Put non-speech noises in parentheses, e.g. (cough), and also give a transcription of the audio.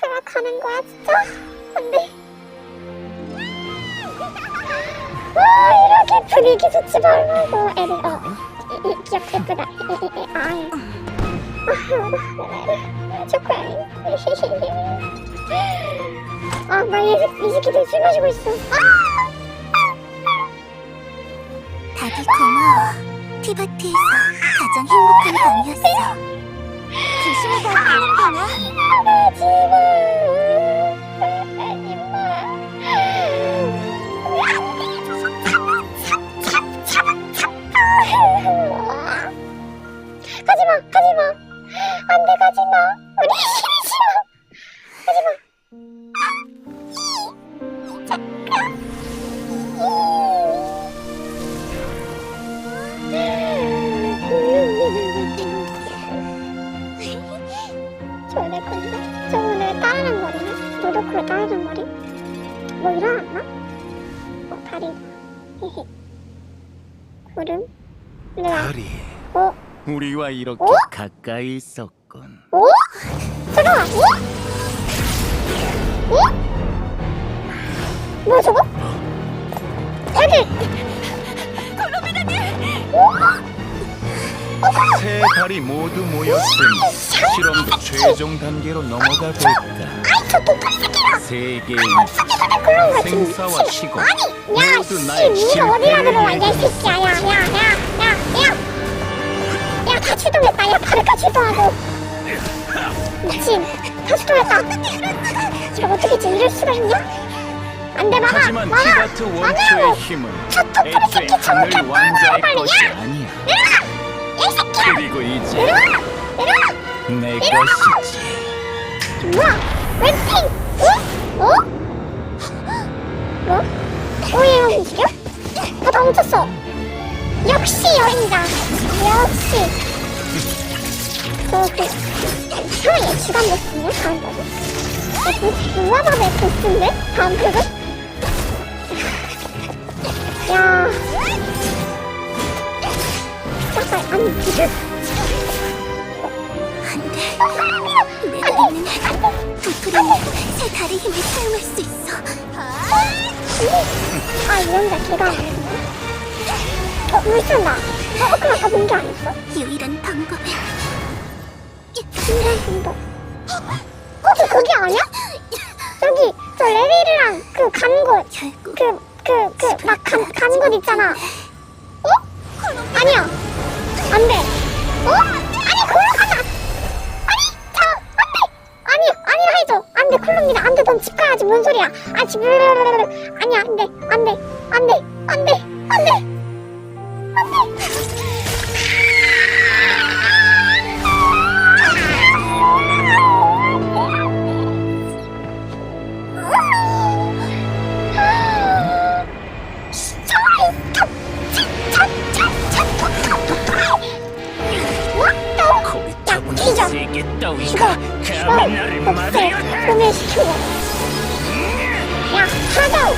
생각하는 거야 진짜? 안돼 와 이렇게 분위기 좋지 말라고 애들 어 이, 이, 귀엽 예쁘다 아유 아 (laughs) 초코아이 아나이 이 새끼들 술 마시고 있어 아! 다들 고마워. 티바티에서 가장 행복한 밤이었어. 가지마 가지마. 안돼 가지마. 우리 싫어 가지마 그거 따르는 머리 뭐 일어났나? 어 다리 헤헤 구름 달이 어? 우리와 이렇게 어? 가까이 있었군. 어? 잠깐만 어? 어? 뭐야 저거? 애들 세 달이 모두 모였으니 실험도 최종 단계로 넘어가 볼까. 저 똑바로 새끼가 세계인 그런 거지 생사와 시공 야, 모두 씨, 나의 니가 어디라 들어와, 실패를 새끼야, 야, 야, 야, 야, 야. 야, 다 출동했다, 야, 바르카 출동하고. 미친, 다 출동했다. 이거 어떻게 지 이럴 수가 있냐? 안 돼, 막아, 하지만 막아, 티바트 원초의. 힘은 저 애초에 새끼 저거 왕자의 빨리, 야. 아니야. 내려가, 야, 이 새끼야, 그리고 이제 내려가, 내려가. 내 것이지. 뭐야? 웬핑? 어? 어? 뭐? 오얘 움직여? 어, 나 훔쳤어. 역시 여행자. 역시. 저, 그, 하나의 주간 보스네, 다음. 어, 그, 무화밥의 보스인데? 다음 그거? 야. 잠깐, 아니, 지금. 안 돼. 내가 있는 한 앞으로는 새 달의 힘을 사용할 수 있어. 아, 이런다, 걔가 아니네. 어, 물 쏜다. 어, 그럼 아까 본게 아니었어? 유일한 방법은 행동. 어, 저 거기 아니야? 저기, 저 레리르랑 그 간 곳. 결국 그, 그, 그, 막 간, 간 곳 있잖아. 어? 아니야. 안 돼. 어? 뭔 소리야? 아, 지금 아니야, 안 돼, 안 돼, 안 돼, 안 돼, 안 돼, 안 돼. 고리타분한 세계 따위가 감히 Hehehe